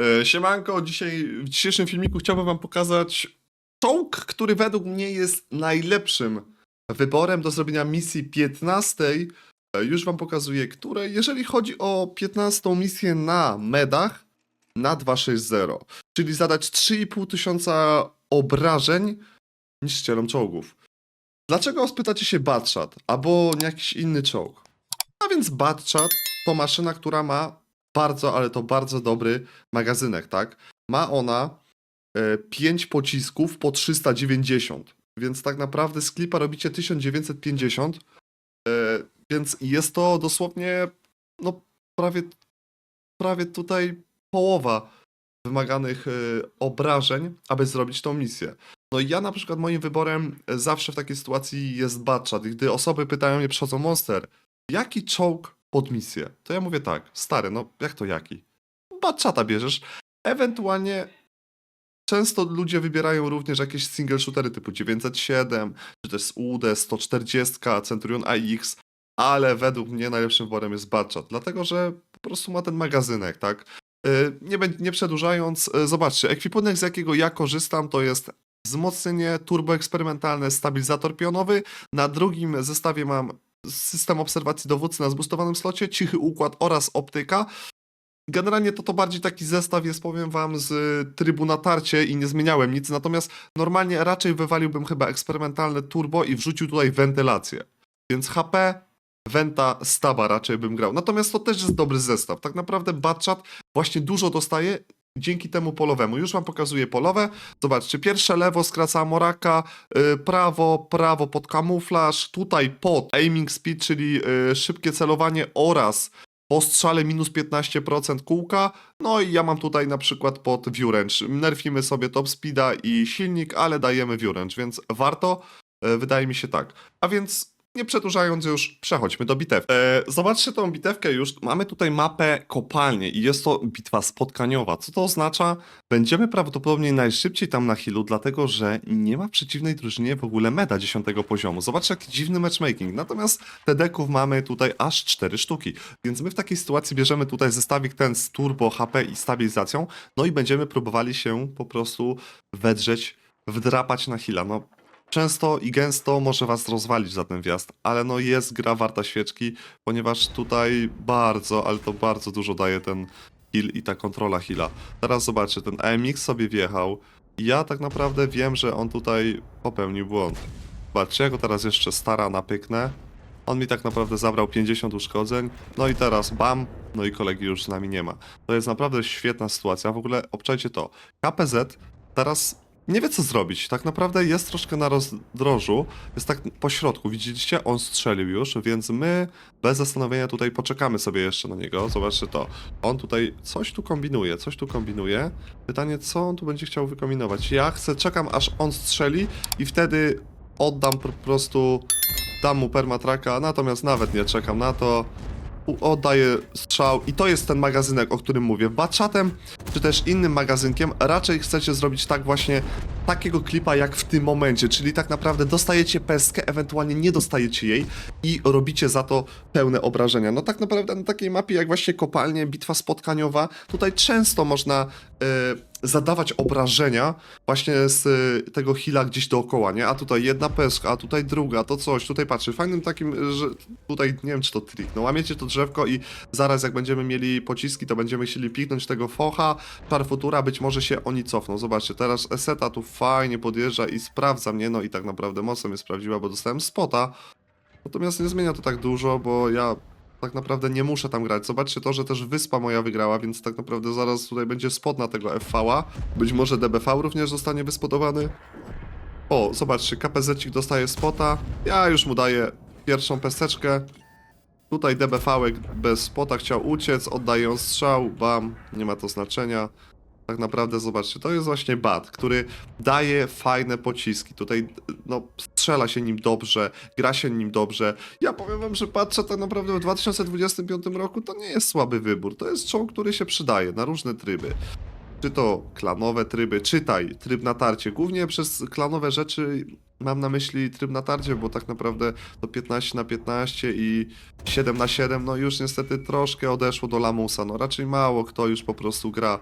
E, Siemanko, dzisiaj w dzisiejszym filmiku chciałbym wam pokazać czołg, który według mnie jest najlepszym wyborem do zrobienia misji 15. E, Już wam pokazuję, które jeżeli chodzi o 15 misję na medach na 260, czyli zadać 3,5 tysiąca obrażeń niszczycielom czołgów. Dlaczego spytacie się Batshot albo jakiś inny czołg? A więc Batshot to maszyna, która ma bardzo, ale to bardzo dobry magazynek, tak? Ma ona 5 pocisków po 390, więc tak naprawdę z klipa robicie 1950, e, więc jest to dosłownie no prawie, prawie tutaj połowa wymaganych e, obrażeń, aby zrobić tą misję. No i ja na przykład moim wyborem zawsze w takiej sytuacji jest Batchat. Gdy osoby pytają mnie, przychodzą Monster, jaki czołg pod misję? To ja mówię tak, stary, no jak to jaki? Batchata bierzesz. Ewentualnie często ludzie wybierają również jakieś single shootery typu 907, czy też UD 140, Centurion AX, ale według mnie najlepszym wyborem jest Batchat, dlatego że po prostu ma ten magazynek, tak? Yy, Nie, nie przedłużając, yy, zobaczcie, ekwipunek z jakiego ja korzystam to jest wzmocnienie turboeksperymentalne, stabilizator pionowy. Na drugim zestawie mam system obserwacji dowódcy na zbustowanym slocie, cichy układ oraz optyka. Generalnie to to bardziej taki zestaw jest, powiem wam, z trybu natarcie i nie zmieniałem nic, natomiast normalnie raczej wywaliłbym chyba eksperymentalne turbo i wrzucił tutaj wentylację. Więc HP, Venta, Staba raczej bym grał. Natomiast to też jest dobry zestaw. Tak naprawdę Batchat właśnie dużo dostaje dzięki temu polowemu. Już wam pokazuję polowe. Zobaczcie, pierwsze lewo skraca Moraka, y, prawo, prawo pod kamuflaż, tutaj pod aiming speed, czyli y, szybkie celowanie oraz po strzale minus 15% kółka. No i ja mam tutaj na przykład pod view range. Nerfimy sobie top speeda i silnik, ale dajemy view range, więc warto. y, Wydaje mi się tak. A więc nie przedłużając już, przechodźmy do bitew. E, zobaczcie tą bitewkę już. Mamy tutaj mapę kopalnie i jest to bitwa spotkaniowa. Co to oznacza? Będziemy prawdopodobnie najszybciej tam na healu, dlatego że nie ma w przeciwnej drużynie w ogóle meda 10 poziomu. Zobaczcie jaki dziwny matchmaking. Natomiast te deków mamy tutaj aż 4 sztuki. Więc my w takiej sytuacji bierzemy tutaj zestawik ten z turbo, HP i stabilizacją, no i będziemy próbowali się po prostu wedrzeć, wdrapać na heala. No często i gęsto może was rozwalić za ten wjazd, ale no jest gra warta świeczki, ponieważ tutaj bardzo, ale to bardzo dużo daje ten heal i ta kontrola heala. Teraz zobaczcie, ten AMX sobie wjechał i ja tak naprawdę wiem, że on tutaj popełnił błąd. Zobaczcie, ja go teraz jeszcze stara napyknę. On mi tak naprawdę zabrał 50 uszkodzeń, no i teraz bam, no i kolegi już z nami nie ma. To jest naprawdę świetna sytuacja, w ogóle obczajcie to. KPZ teraz nie wie co zrobić. Tak naprawdę jest troszkę na rozdrożu. Jest tak po środku. Widzieliście? On strzelił już, więc my bez zastanowienia tutaj poczekamy sobie jeszcze na niego. Zobaczcie to. On tutaj coś tu kombinuje, coś tu kombinuje. Pytanie, co on tu będzie chciał wykombinować? Ja chcę, czekam aż on strzeli i wtedy oddam po prostu, dam mu permatraka, natomiast nawet nie czekam na to. Oddaję strzał i to jest ten magazynek, o którym mówię. Batchatem, czy też innym magazynkiem, raczej chcecie zrobić tak właśnie takiego klipa jak w tym momencie, czyli tak naprawdę dostajecie pestkę, ewentualnie nie dostajecie jej i robicie za to pełne obrażenia. No tak naprawdę na takiej mapie jak właśnie kopalnie, bitwa spotkaniowa, tutaj często można e, zadawać obrażenia właśnie z e, tego hila gdzieś dookoła, nie? A tutaj jedna pestka, a tutaj druga, to coś, tutaj patrzę, fajnym takim, że tutaj nie wiem czy to trik, no łamiecie to drzewko i zaraz jak będziemy mieli pociski, to będziemy chcieli piknąć tego focha, czar futura, być może się oni cofną. Zobaczcie, teraz Eseta tu fajnie podjeżdża i sprawdza mnie, no i tak naprawdę mocno mnie sprawdziła, bo dostałem spota. Natomiast nie zmienia to tak dużo, bo ja tak naprawdę nie muszę tam grać. Zobaczcie to, że też wyspa moja wygrała, więc tak naprawdę zaraz tutaj będzie spot na tego FV-a. Być może DBV również zostanie wyspodowany. O, zobaczcie, KPZ dostaje spota. Ja już mu daję pierwszą pesteczkę. Tutaj DBV bez spota chciał uciec, oddaję strzał, bam, nie ma to znaczenia. Tak naprawdę zobaczcie, to jest właśnie bat, który daje fajne pociski. Tutaj no, strzela się nim dobrze, gra się nim dobrze. Ja powiem wam, że patrzę tak naprawdę w 2025 roku to nie jest słaby wybór. To jest czołg, który się przydaje na różne tryby. Czy to klanowe tryby, czytaj, tryb natarcie. Głównie przez klanowe rzeczy mam na myśli tryb natarcie, bo tak naprawdę to 15 na 15 i 7 na 7, no już niestety troszkę odeszło do lamusa. No raczej mało kto już po prostu gra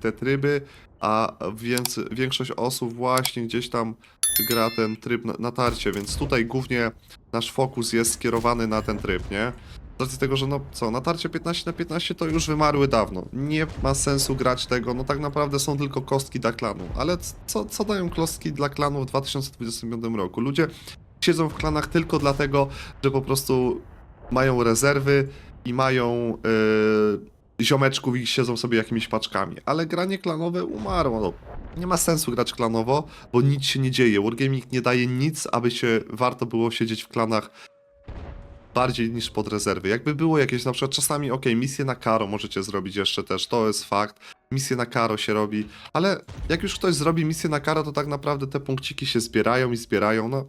te tryby, a więc większość osób właśnie gdzieś tam gra ten tryb na- natarcie, więc tutaj głównie nasz fokus jest skierowany na ten tryb, nie? Z racji tego, że no co, natarcie 15 na 15 to już wymarły dawno. Nie ma sensu grać tego, no tak naprawdę są tylko kostki dla klanu. Ale co, co dają kostki dla klanu w 2025 roku? Ludzie siedzą w klanach tylko dlatego, że po prostu mają rezerwy i mają yy, ziomeczków i siedzą sobie jakimiś paczkami. Ale granie klanowe umarło. No, nie ma sensu grać klanowo, bo nic się nie dzieje. Wargaming nie daje nic, aby się warto było siedzieć w klanach bardziej niż pod rezerwy. Jakby było jakieś, na przykład czasami, ok, misje na karo możecie zrobić jeszcze też, to jest fakt. Misje na karo się robi, ale jak już ktoś zrobi misję na karo, to tak naprawdę te punkciki się zbierają i zbierają, no.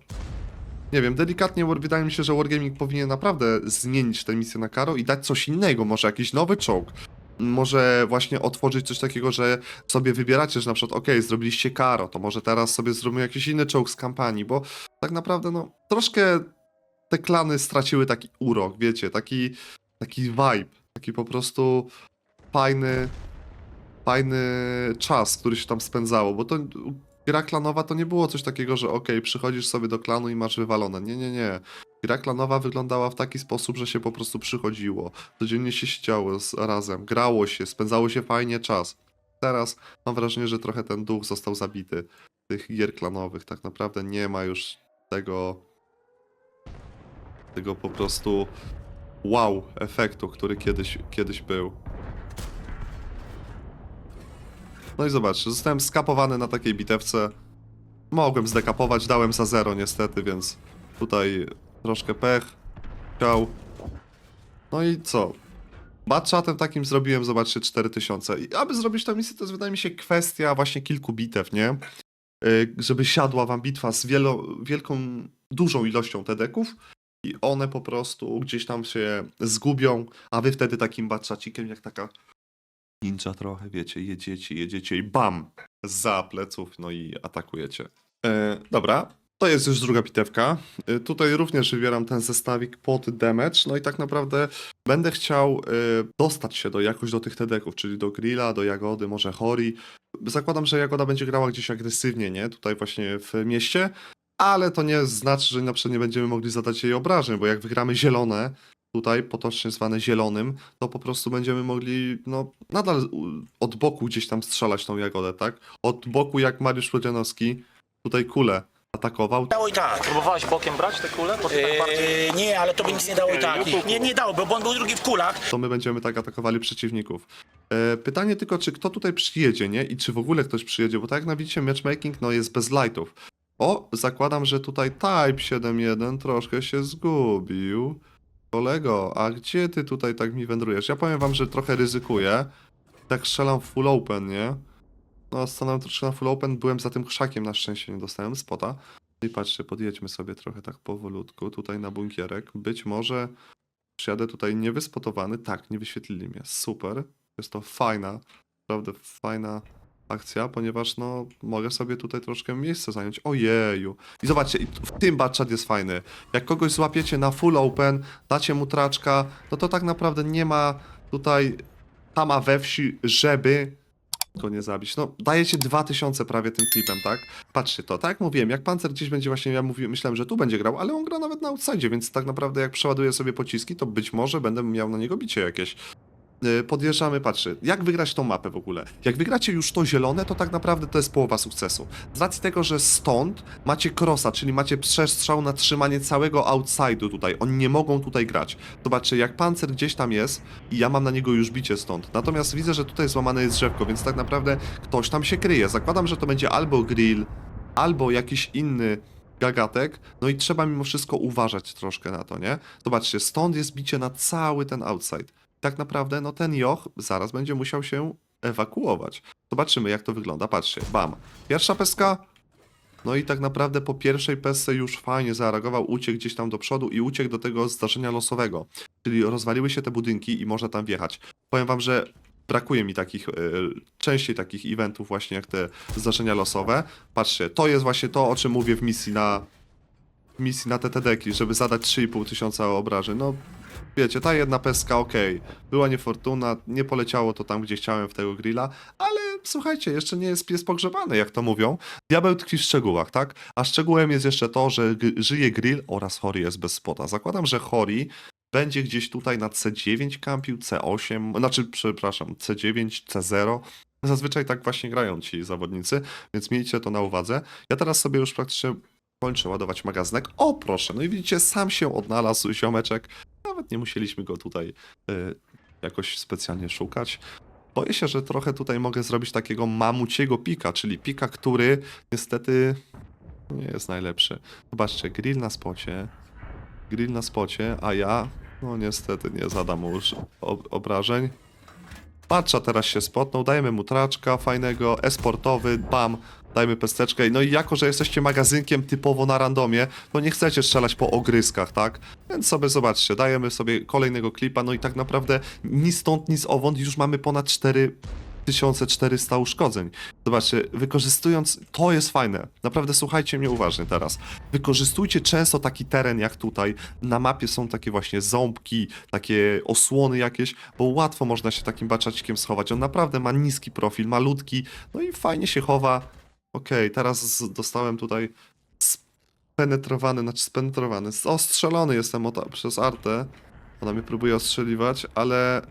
Nie wiem, delikatnie wydaje mi się, że Wargaming powinien naprawdę zmienić tę misję na karo i dać coś innego, może jakiś nowy czołg. Może właśnie otworzyć coś takiego, że sobie wybieracie, że na przykład, ok, zrobiliście karo, to może teraz sobie zrobimy jakiś inny czołg z kampanii, bo tak naprawdę, no, troszkę te klany straciły taki urok, wiecie, taki, taki vibe, taki po prostu fajny, fajny czas, który się tam spędzało, bo to gra klanowa to nie było coś takiego, że okej, przychodzisz sobie do klanu i masz wywalone. Nie, nie, nie. Gra klanowa wyglądała w taki sposób, że się po prostu przychodziło. Codziennie się siedziało razem, grało się, spędzało się fajnie czas. Teraz mam wrażenie, że trochę ten duch został zabity tych gier klanowych. Tak naprawdę nie ma już tego tego po prostu wow efektu, który kiedyś, kiedyś był. No i zobacz, zostałem skapowany na takiej bitewce. Mogłem zdekapować, dałem za zero niestety, więc tutaj troszkę pech. Chciał. No i co? Batchatem takim zrobiłem, zobaczcie, 4000. I aby zrobić tę misję, to jest wydaje mi się kwestia właśnie kilku bitew, nie? Y, Żeby siadła wam bitwa z wielo, wielką, dużą ilością tedeków i one po prostu gdzieś tam się zgubią, a wy wtedy takim batchacikiem jak taka ninja trochę, wiecie, jedziecie, jedziecie i bam! Za pleców, no i atakujecie. E, dobra, to jest już druga bitewka. E, tutaj również wybieram ten zestawik pod damage, no i tak naprawdę będę chciał e, dostać się do jakoś do tych tedeków, czyli do Grilla, do Jagody, może Hori. Zakładam, że Jagoda będzie grała gdzieś agresywnie, nie? Tutaj właśnie w mieście, ale to nie znaczy, że na przykład nie będziemy mogli zadać jej obrażeń, bo jak wygramy zielone, tutaj potocznie zwane zielonym, to po prostu będziemy mogli, no, nadal od boku gdzieś tam strzelać tą jagodę, tak? Od boku jak Mariusz Lodzianowski, tutaj kulę atakował, Dało i tak. Próbowałeś bokiem brać te kule? Bo tak bardziej... Eee, nie, ale to by nic nie dało i tak. Nie, nie dało, bo on był drugi w kulach. to my będziemy tak atakowali przeciwników. E, pytanie tylko, czy kto tutaj przyjedzie, nie? I czy w ogóle ktoś przyjedzie, bo tak jak na widzicie, matchmaking no, jest bez lightów. O, zakładam, że tutaj Type 7.1 troszkę się zgubił. Kolego, a gdzie ty tutaj tak mi wędrujesz? Ja powiem wam, że trochę ryzykuję. Tak strzelam full open, nie? No, stanąłem troszkę na full open, byłem za tym krzakiem, na szczęście nie dostałem spota. No I patrzcie, podjedźmy sobie trochę tak powolutku, tutaj na bunkierek. Być może przyjadę tutaj niewyspotowany. Tak, nie wyświetlili mnie. Super. Jest to fajna, naprawdę fajna akcja, ponieważ no mogę sobie tutaj troszkę miejsce zająć. Ojeju. I zobaczcie, i w tym batchat jest fajny. Jak kogoś złapiecie na full open, dacie mu traczka, no to tak naprawdę nie ma tutaj tama we wsi, żeby go nie zabić. No, dajecie 2000 prawie tym klipem, tak? Patrzcie to, tak jak mówiłem, jak pancer gdzieś będzie właśnie, ja mówiłem, myślałem, że tu będzie grał, ale on gra nawet na outside, więc tak naprawdę jak przeładuję sobie pociski, to być może będę miał na niego bicie jakieś. Yy, Podjeżdżamy, patrzcie, jak wygrać tą mapę w ogóle? Jak wygracie już to zielone, to tak naprawdę to jest połowa sukcesu. Z racji tego, że stąd macie crossa, czyli macie przestrzał na trzymanie całego outside'u tutaj. Oni nie mogą tutaj grać. Zobaczcie, jak pancer gdzieś tam jest i ja mam na niego już bicie stąd. Natomiast widzę, że tutaj złamane jest drzewko, więc tak naprawdę ktoś tam się kryje. Zakładam, że to będzie albo grill, albo jakiś inny gagatek, no i trzeba mimo wszystko uważać troszkę na to, nie? Zobaczcie, stąd jest bicie na cały ten outside. Tak naprawdę, no ten joch zaraz będzie musiał się ewakuować. Zobaczymy, jak to wygląda. Patrzcie, bam. Pierwsza peska, no i tak naprawdę po pierwszej pesce już fajnie zareagował, uciekł gdzieś tam do przodu i uciekł do tego zdarzenia losowego. Czyli rozwaliły się te budynki i można tam wjechać. Powiem wam, że brakuje mi takich, y, częściej takich eventów właśnie jak te zdarzenia losowe. Patrzcie, to jest właśnie to, o czym mówię w misji na misji na te TTD-ki, żeby zadać 3,5 tysiąca obrażeń. No, wiecie, ta jedna peska, okej, była niefortuna, nie poleciało to tam, gdzie chciałem w tego grilla, ale słuchajcie, jeszcze nie jest pies pogrzebany, jak to mówią. Diabeł tkwi w szczegółach, tak? A szczegółem jest jeszcze to, że g- żyje grill oraz Hori jest bez spota. Zakładam, że Hori będzie gdzieś tutaj na C9 kampił, C8, znaczy, przepraszam, C9, C0. Zazwyczaj tak właśnie grają ci zawodnicy, więc miejcie to na uwadze. Ja teraz sobie już praktycznie kończę ładować magazynek. O, proszę, no i widzicie, sam się odnalazł ziomeczek. Nawet nie musieliśmy go tutaj y, jakoś specjalnie szukać. Boję się, że trochę tutaj mogę zrobić takiego mamuciego pika, czyli pika, który niestety nie jest najlepszy. Zobaczcie, grill na spocie, grill na spocie, a ja, no niestety nie zadam mu już ob- obrażeń. Patrza teraz się spotnął, dajemy mu traczka fajnego, esportowy, bam, dajmy pesteczkę. No i jako, że jesteście magazynkiem typowo na randomie, to nie chcecie strzelać po ogryskach, tak? Więc sobie zobaczcie, dajemy sobie kolejnego klipa, no i tak naprawdę ni stąd, ni z owąd już mamy ponad 4400 uszkodzeń. Zobaczcie, wykorzystując, to jest fajne, naprawdę słuchajcie mnie uważnie teraz. Wykorzystujcie często taki teren jak tutaj, na mapie są takie właśnie ząbki, takie osłony jakieś, bo łatwo można się takim baczacikiem schować. On naprawdę ma niski profil, malutki, no i fajnie się chowa. Okej, teraz dostałem tutaj spenetrowany, znaczy spenetrowany, ostrzelony jestem przez Artę. Ona mnie próbuje ostrzeliwać, ale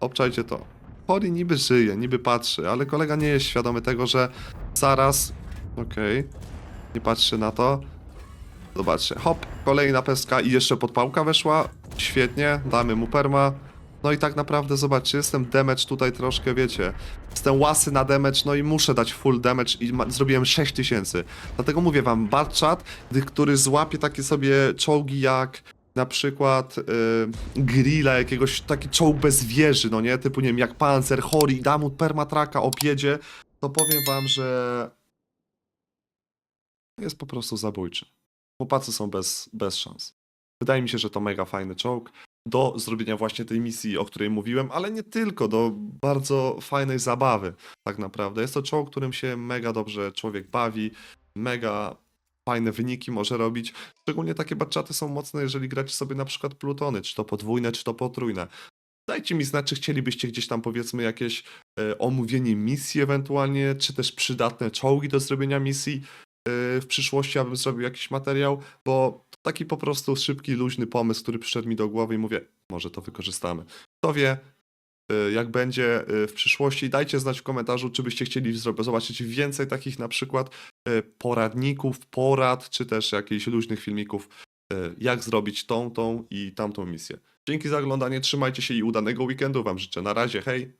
obczajcie to. Hori niby żyje, niby patrzy, ale kolega nie jest świadomy tego, że zaraz... Okej, nie patrzy na to. Zobaczcie, hop, kolejna peska i jeszcze podpałka weszła. Świetnie, damy mu perma. No i tak naprawdę, zobaczcie, jestem damage tutaj troszkę, wiecie. Jestem łasy na damage, no i muszę dać full damage i zrobiłem 6000. Dlatego mówię wam, Batchat, gdy- który złapie takie sobie czołgi jak na przykład y, grilla jakiegoś, taki czołg bez wieży, no nie? Typu, nie wiem, jak Panzer, Hori, da mu permatraka, objedzie, to powiem wam, że jest po prostu zabójczy. Chłopacy są bez, bez szans. Wydaje mi się, że to mega fajny czołg do zrobienia właśnie tej misji, o której mówiłem, ale nie tylko, do bardzo fajnej zabawy tak naprawdę. Jest to czołg, którym się mega dobrze człowiek bawi, mega fajne wyniki może robić. Szczególnie takie batczaty są mocne, jeżeli gracie sobie na przykład plutony, czy to podwójne, czy to potrójne. Dajcie mi znać, czy chcielibyście gdzieś tam powiedzmy jakieś e, omówienie misji ewentualnie, czy też przydatne czołgi do zrobienia misji e, w przyszłości, abym zrobił jakiś materiał, bo taki po prostu szybki, luźny pomysł, który przyszedł mi do głowy i mówię, może to wykorzystamy. Kto wie, e, jak będzie e, w przyszłości, dajcie znać w komentarzu, czy byście chcieli zobaczyć więcej takich na przykład e, poradników, porad, czy też jakichś luźnych filmików, jak zrobić tą, tą i tamtą misję. Dzięki za oglądanie, trzymajcie się i udanego weekendu Wam życzę. Na razie, hej!